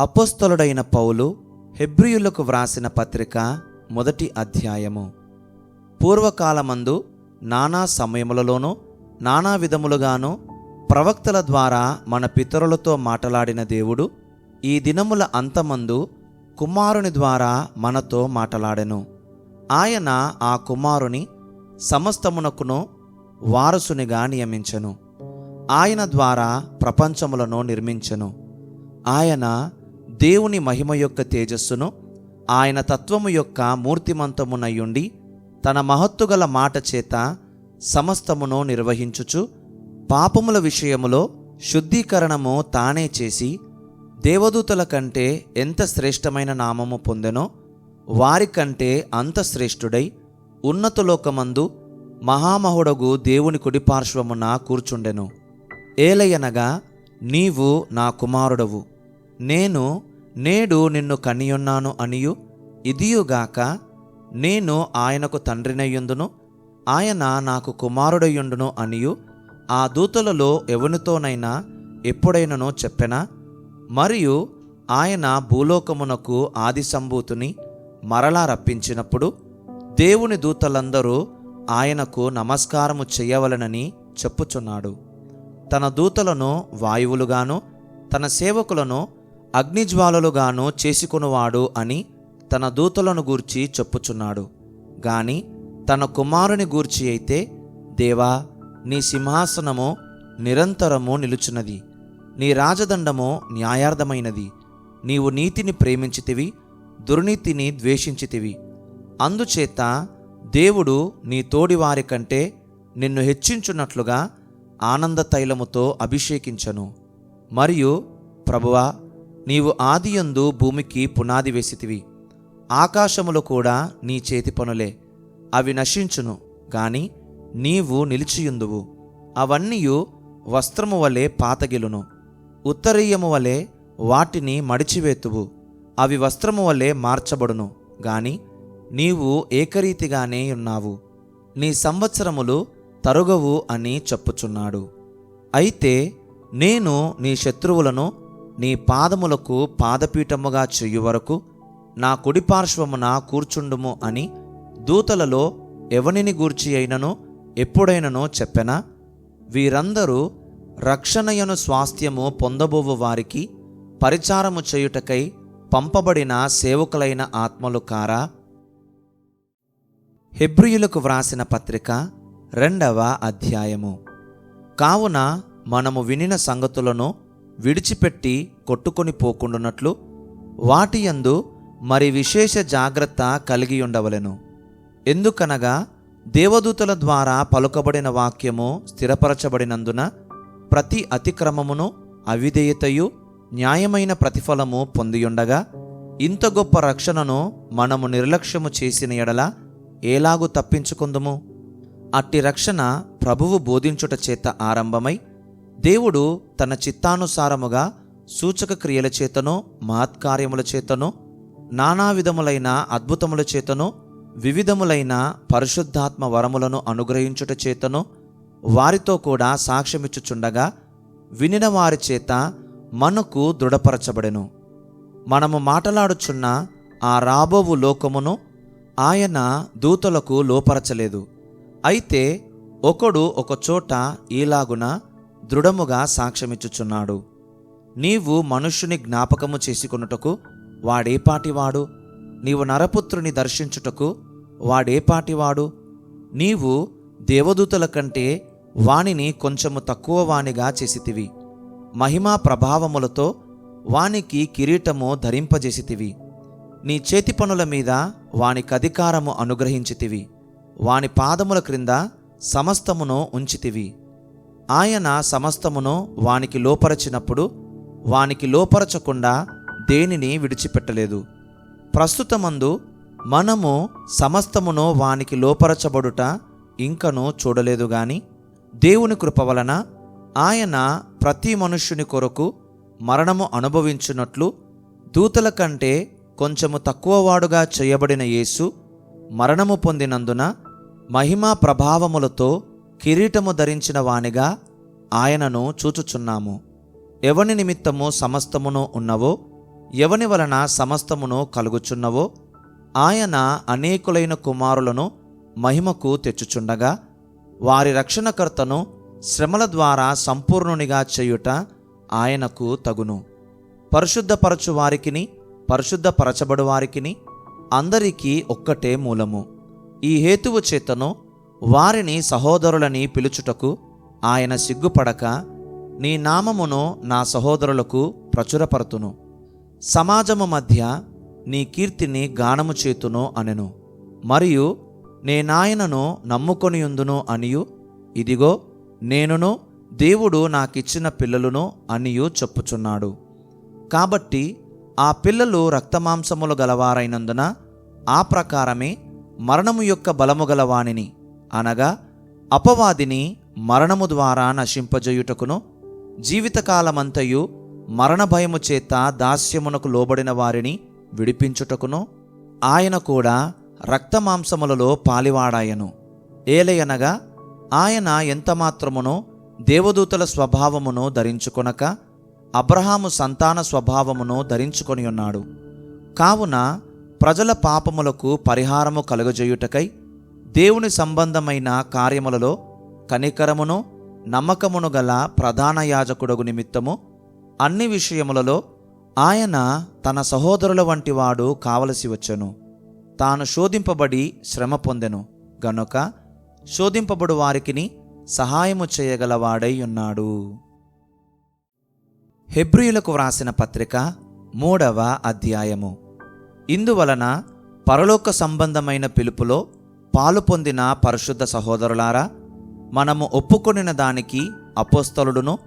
అపోస్తలుడైన పౌలు హెబ్రియులకు వ్రాసిన పత్రిక మొదటి అధ్యాయము. పూర్వకాలమందు నానా సమయములలోనూ నానా విధములుగాను ప్రవక్తల ద్వారా మన పితరులతో మాటలాడిన దేవుడు ఈ దినముల అంతమందు కుమారుని ద్వారా మనతో మాటలాడెను. ఆయన ఆ కుమారుని సమస్తమునకును వారసునిగా నియమించెను. ఆయన ద్వారా ప్రపంచములను నిర్మించెను. ఆయన దేవుని మహిమ యొక్క తేజస్సును ఆయన తత్వము యొక్క మూర్తిమంతమునయుండి తన మహత్తుగల మాట చేత సమస్తమును నిర్వహించుచు పాపముల విషయములో శుద్ధీకరణము తానే చేసి దేవదూతల కంటే ఎంత శ్రేష్టమైన నామము పొందెనో వారికంటే అంత శ్రేష్ఠుడై ఉన్నతలోకమందు మహామహుడగు దేవుని కుడిపార్శ్వమున కూర్చుండెను. ఏలయనగా నీవు నా కుమారుడవు. నేను నేడు నిన్ను కనియున్నాను అనియు. ఇదియుగాక నేను ఆయనకు తండ్రినయ్యుందును ఆయన నాకు కుమారుడయ్యుండును అనియు. ఆ దూతలలో ఎవనితోనైనా ఎప్పుడైనానో చెప్పెనా? మరియు ఆయన భూలోకమునకు ఆది సంభూతుని మరలా రప్పించినప్పుడు దేవుని దూతలందరూ ఆయనకు నమస్కారము చేయవలనని చెప్పుచున్నాడు. తన దూతలను వాయువులుగాను తన సేవకులను అగ్నిజ్వాలలుగాను చేసుకునివాడు అని తన దూతలను గూర్చి చెప్పుచున్నాడు. గాని తన కుమారుని గూర్చి అయితే దేవా నీ సింహాసనము నిరంతరము నిలుచున్నది. నీ రాజదండము న్యాయార్థమైనది. నీవు నీతిని ప్రేమించితివి దుర్నీతిని ద్వేషించితివి. అందుచేత దేవుడు నీ తోడివారి కంటే నిన్ను హెచ్చించున్నట్లుగా ఆనంద తైలముతో అభిషేకించను. మరియు ప్రభువా నీవు ఆదియందు భూమికి పునాది వేసితివి. ఆకాశములు కూడా నీ చేతి పనులే. అవి నశించును గాని నీవు నిలిచియుందువు. అవన్నీయు వస్త్రము వలె పాతగిలును. ఉత్తరీయము వలె వాటిని మడిచివేతువు. అవి వస్త్రము వలె మార్చబడును గాని నీవు ఏకరీతిగానే ఉన్నావు. నీ సంవత్సరములు తరుగవు అని చెప్పుచున్నాడు. అయితే నేను నీ శత్రువులను నీ పాదములకు పాదపీఠముగా చెయ్యు వరకు నా కుడిపార్శ్వమున కూర్చుండుము అని దూతలలో ఎవనిని గూర్చి అయినను ఎప్పుడైనను చెప్పెనా? వీరందరూ రక్షణయను స్వాస్థ్యము పొందబోవు వారికి పరిచారము చేయుటకై పంపబడిన సేవకులైన ఆత్మలు కారా? హెబ్రియులకు వ్రాసిన పత్రిక రెండవ అధ్యాయము. కావున మనము వినిన సంగతులను విడిచిపెట్టి కొట్టుకొని పోకుండునట్లు వాటి యందు మరి విశేష జాగ్రత్త కలిగి ఉండవలెను ఎందుకనగా దేవదూతల ద్వారా పలుకబడిన వాక్యము స్థిరపరచబడినందున ప్రతి అతిక్రమమును అవిధేయతయు న్యాయమైన ప్రతిఫలము పొందియుండగా ఇంత గొప్ప రక్షణను మనము నిర్లక్ష్యము చేసిన ఎడల ఏలాగు తప్పించుకుందుము? అట్టి రక్షణ ప్రభువు బోధించుట చేత ఆరంభమై దేవుడు తన చిత్తానుసారముగా సూచక క్రియల చేతనో మహత్కార్యముల చేతనో నానా విధములైన అద్భుతముల చేతనో వివిధములైన పరిశుద్ధాత్మ వరములను అనుగ్రహించుట చేతనో వారితో కూడా సాక్ష్యమిచ్చుచుండగా వినిన వారి చేత మనకు దృఢపరచబడెను. మనము మాట్లాడుచున్న ఆ రాబోవు లోకమును ఆయన దూతలకు లోపరచలేదు. అయితే ఒకడు ఒకచోట ఈలాగున దృఢముగా సాక్ష్యమిచ్చుచున్నాడు. నీవు మనుష్యుని జ్ఞాపకము చేసుకొనుటకు వాడేపాటివాడు నీవు నరపుత్రుని దర్శించుటకు వాడేపాటివాడు నీవు దేవదూతల కంటే వానిని కొంచెము తక్కువ వానిగా చేసితివి. మహిమా ప్రభావములతో వానికి కిరీటము ధరింపజేసితివి. నీ చేతి పనుల మీద వానికి అధికారము అనుగ్రహించితివి. వాని పాదముల క్రింద సమస్తమును ఉంచితివి. ఆయన సమస్తమును వానికి లోపరచినప్పుడు వానికి లోపరచకుండా దేనిని విడిచిపెట్టలేదు. ప్రస్తుతమందు మనము సమస్తమును వానికి లోపరచబడుట ఇంకను చూడలేదు గాని దేవుని కృప వలన ఆయన ప్రతి మనుష్యుని కొరకు మరణము అనుభవించున్నట్లు దూతల కంటే కొంచెము తక్కువవాడుగా చేయబడిన యేసు మరణము పొందినందున మహిమా ప్రభావములతో కిరీటము ధరించిన వానిగా ఆయనను చూచుచున్నాము. ఎవని నిమిత్తము సమస్తమును ఉన్నవో ఎవని వలన సమస్తమును కలుగుచున్నవో ఆయన అనేకులైన కుమారులను మహిమకు తెచ్చుచుండగా వారి రక్షణకర్తను శ్రమల ద్వారా సంపూర్ణునిగా చేయుట ఆయనకు తగును. పరిశుద్ధపరచు వారికిని పరిశుద్ధపరచబడు వారికిని అందరికీ ఒక్కటే మూలము. ఈ హేతువు చేతను వారిని సహోదరులని పిలుచుటకు ఆయన సిగ్గుపడక నీ నామమును నా సహోదరులకు ప్రచురపరతును. సమాజము మధ్య నీ కీర్తిని గానము చేతును అనెను. మరియు నేనాయనను నమ్ముకొనియుందును అనియు. ఇదిగో నేనును దేవుడు నాకిచ్చిన పిల్లలును అనియు చెప్పుచున్నాడు. కాబట్టి ఆ పిల్లలు రక్తమాంసములు గలవారైనందున ఆ ప్రకారమే మరణము యొక్క బలము గలవాణిని అనగా అపవాదిని మరణము ద్వారా నశింపజేయుటకును జీవితకాలమంతయు మరణ భయము చేత దాస్యమునకు లోబడిన వారిని విడిపించుటకును ఆయన కూడా రక్తమాంసములలో పాలివాడాయను. ఏలయనగా ఆయన ఎంతమాత్రమునో దేవదూతల స్వభావమును ధరించుకొనక అబ్రహాము సంతాన స్వభావమును ధరించుకొని ఉన్నాడు కావున ప్రజల పాపములకు పరిహారము కలుగజేయుటకై దేవుని సంబంధమైన కార్యములలో కనికరమును నమ్మకమును గల ప్రధాన యాజకుడగు నిమిత్తము అన్ని విషయములలో ఆయన తన సహోదరుల వంటి వాడు కావలసి వచ్చెను. తాను శోధింపబడి శ్రమ పొందెను. గనుక శోధింపబడు వారికిని సహాయము చేయగలవాడై ఉన్నాడు. హెబ్రియులకు వ్రాసిన పత్రిక మూడవ అధ్యాయము. ఇందువలన పరలోక సంబంధమైన పిలుపులో పాలు పొందిన పరిశుద్ధ సహోదరులారా మనము ఒప్పుకొనిన దానికి అపోస్తలుడును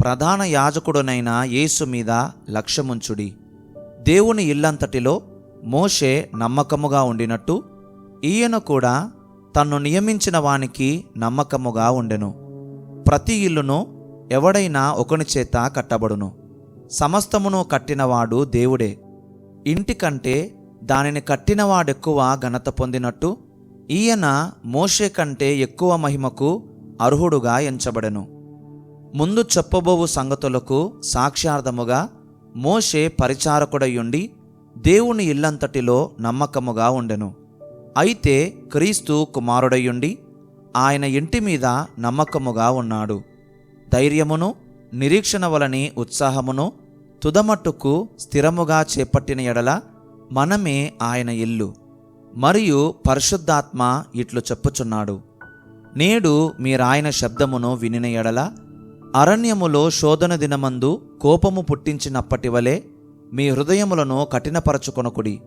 ప్రధాన యాజకుడునైన యేసు మీద లక్ష్యముంచుడి. దేవుని ఇల్లంతటిలో మోషే నమ్మకముగా ఉండినట్టు ఈయన కూడా తన్ను నియమించిన వానికి నమ్మకముగా ఉండెను. ప్రతి ఇల్లును ఎవడైనా ఒకని చేత కట్టబడును. సమస్తమును కట్టినవాడు దేవుడే. ఇంటికంటే దానిని కట్టినవాడెక్కువ ఘనత పొందినట్టు ఈయన మోషే కంటే ఎక్కువ మహిమకు అర్హుడుగా ఎంచబడెను. ముందు చెప్పబోవు సంగతులకు సాక్ష్యార్థముగా మోషే పరిచారకుడయుండి దేవుని ఇల్లంతటిలో నమ్మకముగా ఉండెను. అయితే క్రీస్తు కుమారుడయుండి ఆయన ఇంటి మీద నమ్మకముగా ఉన్నాడు. ధైర్యమును నిరీక్షణ వలని ఉత్సాహమును తుదమట్టుకు స్థిరముగా చేపట్టిన ఎడల మనమే ఆయన ఇల్లు. మరియు పరిశుద్ధాత్మ ఇట్లు చెప్పుచున్నాడు. నేడు మీరాయన శబ్దమును వినిన ఎడల అరణ్యములో శోధన దినమందు కోపము పుట్టించినప్పటి వలె మీ హృదయములను కఠినపరచుకొనకుడి.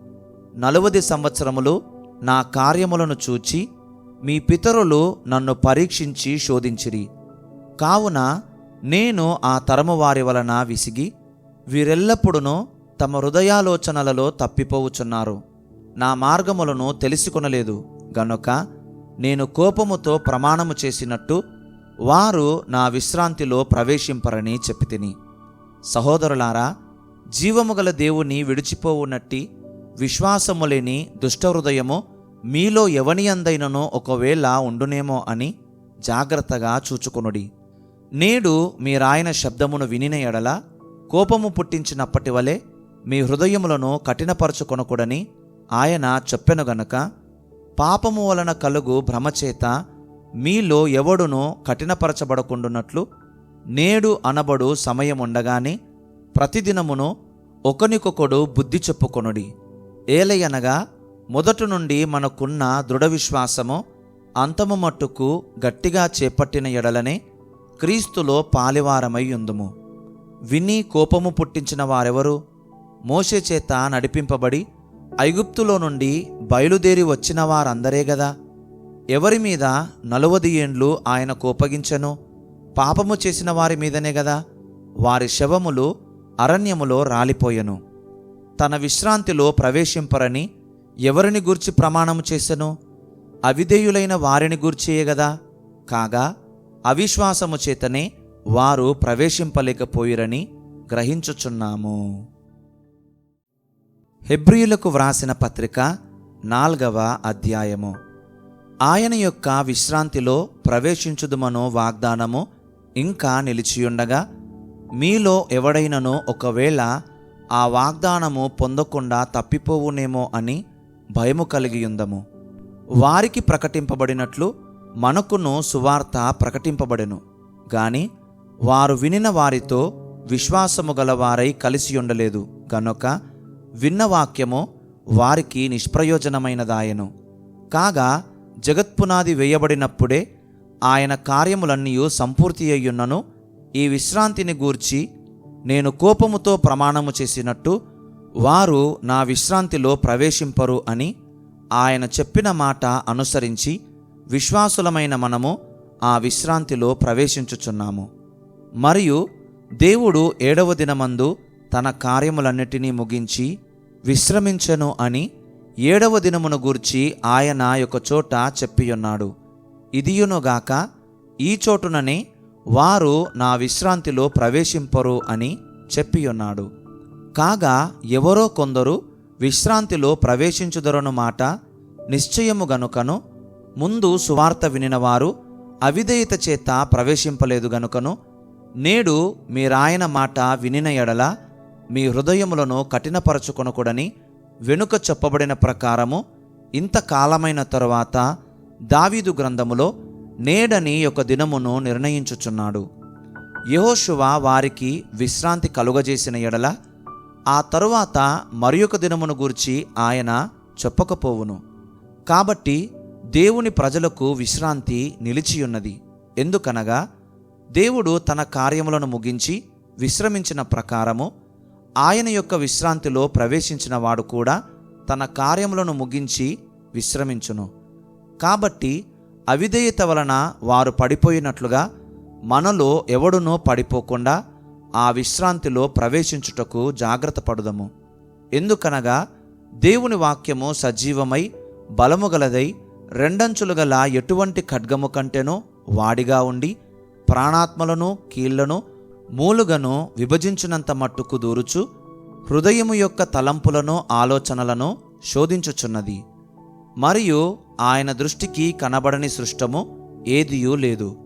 నలువది సంవత్సరములు నా కార్యములను చూచి మీ పితరులు నన్ను పరీక్షించి శోధించిరి. కావున నేను ఆ తరము వారి వలన విసిగి వీరెల్లప్పుడూ తమ హృదయాలోచనలలో తప్పిపోవుచున్నారు. నా మార్గములను తెలుసుకొనలేదు. గనుక నేను కోపముతో ప్రమాణము చేసినట్టు వారు నా విశ్రాంతిలో ప్రవేశింపరని చెప్పితిని. సహోదరులారా జీవము గల దేవుని విడిచిపోవునట్టి విశ్వాసము లేని దుష్టహృదయము మీలో ఎవని అందైననో ఒకవేళ ఉండునేమో అని జాగ్రత్తగా చూచుకొనుడి. నేడు మీరాయన శబ్దమును వినిన ఎడల కోపము పుట్టించినప్పటి వలె మీ హృదయములను కఠినపరచుకొనకూడని ఆయన చెప్పెను గనుక పాపము వలన కలుగు భ్రమచేత మీలో ఎవడునో కఠినపరచబడకుండునట్లు నేడు అనబడు సమయముండగానే ప్రతిదినమును ఒకనికొకడు బుద్ధి చెప్పుకొనుడి. ఏలయనగా మొదటి నుండి మనకున్న దృఢ విశ్వాసము అంతము మట్టుకు గట్టిగా చేపట్టిన ఎడలనే క్రీస్తులో పాలివారమై ఉందుము విని కోపము పుట్టించిన వారెవరు? మోషే చేత నడిపింపబడి ఐగుప్తులో నుండి బయలుదేరి వచ్చిన వారందరే గదా. ఎవరి మీద నలువది ఏండ్లు ఆయన కోపగించెను? పాపము చేసిన వారి మీదనే గదా. వారి శవములు అరణ్యములో రాలిపోయెను. తన విశ్రాంతిలో ప్రవేశింపరని ఎవరిని గూర్చి ప్రమాణము చేసెను? అవిధేయులైన వారిని గూర్చియే గదా. కాగా అవిశ్వాసము చేతనే వారు ప్రవేశింపలేకపోయిరని గ్రహించుచున్నాము. హెబ్రియులకు వ్రాసిన పత్రిక నాల్గవ అధ్యాయము. ఆయన యొక్క విశ్రాంతిలో ప్రవేశించుదుమనో వాగ్దానము ఇంకా నిలిచియుండగా మీలో ఎవడైనను ఒకవేళ ఆ వాగ్దానము పొందకుండా తప్పిపోవునేమో అని భయము కలిగి ఉందము వారికి ప్రకటింపబడినట్లు మనకును సువార్త ప్రకటింపబడెను. గాని వారు వినిన వారితో విశ్వాసము గలవారై కలిసి ఉండలేదు గనుక విన్న వాక్యము వారికి నిష్ప్రయోజనమైనదాయను. కాగా జగత్పునాది వేయబడినప్పుడే ఆయన కార్యములన్నీ సంపూర్తి అయ్యున్నను ఈ విశ్రాంతిని గూర్చి నేను కోపముతో ప్రమాణము చేసినట్టు వారు నా విశ్రాంతిలో ప్రవేశింపరు అని ఆయన చెప్పిన మాట అనుసరించి విశ్వాసులమైన మనము ఆ విశ్రాంతిలో ప్రవేశించుచున్నాము. మరియు దేవుడు ఏడవ దినమందు తన కార్యములన్నిటినీ ముగించి విశ్రమించెను అని ఏడవ దినమును గూర్చి ఆయన యొక్క చోట చెప్పియున్నాడు. ఇదియునుగాక ఈ చోటుననే వారు నా విశ్రాంతిలో ప్రవేశింపరు అని చెప్పియున్నాడు. కాగా ఎవరో కొందరు విశ్రాంతిలో ప్రవేశించుదరను మాట నిశ్చయము గనుకను ముందు సువార్త వినినవారు అవిధేయత చేత ప్రవేశింపలేదు గనుకను నేడు మీరాయన మాట వినిన ఎడల మీ హృదయములను కఠినపరచుకొనకూడని వెనుక చెప్పబడిన ప్రకారము ఇంతకాలమైన తరువాత దావీదు గ్రంథములో నేడని ఒక దినమును నిర్ణయించుచున్నాడు. యహోశువ వారికి విశ్రాంతి కలుగజేసిన ఎడల ఆ తరువాత మరి ఒక దినమును గూర్చి ఆయన చెప్పకపోవును. కాబట్టి దేవుని ప్రజలకు విశ్రాంతి నిలిచియున్నది. ఎందుకనగా దేవుడు తన కార్యములను ముగించి విశ్రమించిన ప్రకారము ఆయన యొక్క విశ్రాంతిలో ప్రవేశించిన వాడు కూడా తన కార్యములను ముగించి విశ్రమించును. కాబట్టి అవిధేయత వలన వారు పడిపోయినట్లుగా మనలో ఎవడునో పడిపోకుండా ఆ విశ్రాంతిలో ప్రవేశించుటకు జాగ్రత్త పడుదము. ఎందుకనగా దేవుని వాక్యము సజీవమై బలము గలదై రెండంచులు గల ఎటువంటి ఖడ్గము కంటేనో వాడిగా ఉండి ప్రాణాత్మలను కీళ్ళను మూలుగను విభజించినంత మట్టుకు దూరుచు హృదయము యొక్క తలంపులను ఆలోచనలను శోధించుచున్నది. మరియు ఆయన దృష్టికి కనబడని సృష్టము ఏదియూ లేదు.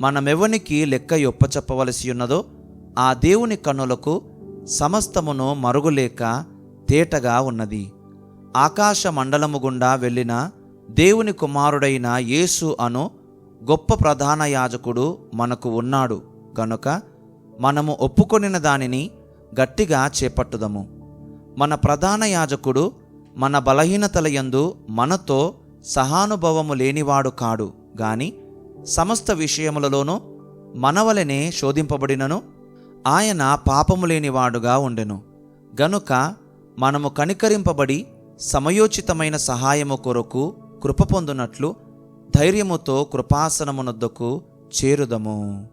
మనమెవనికి లెక్క ఒప్పచెప్పవలసి ఉన్నదో ఆ దేవుని కన్నులకు సమస్తమును మరుగులేక తేటగా ఉన్నది. ఆకాశ మండలము గుండా వెళ్ళిన దేవుని కుమారుడైన యేసు అను గొప్ప ప్రధాన యాజకుడు మనకు ఉన్నాడు. గనుక మనము ఒప్పుకొనిన దానిని గట్టిగా చేపట్టుదము. మన ప్రధాన యాజకుడు మన బలహీనతల యందు మనతో సహానుభవము లేనివాడు కాడు. గాని సమస్త విషయములలోనూ మనవలనే శోధింపబడినను ఆయన పాపము లేనివాడుగా ఉండెను. గనుక మనము కనికరింపబడి సమయోచితమైన సహాయము కొరకు కృప పొందునట్లు ధైర్యముతో కృపాసనమునొద్దకు చేరుదము.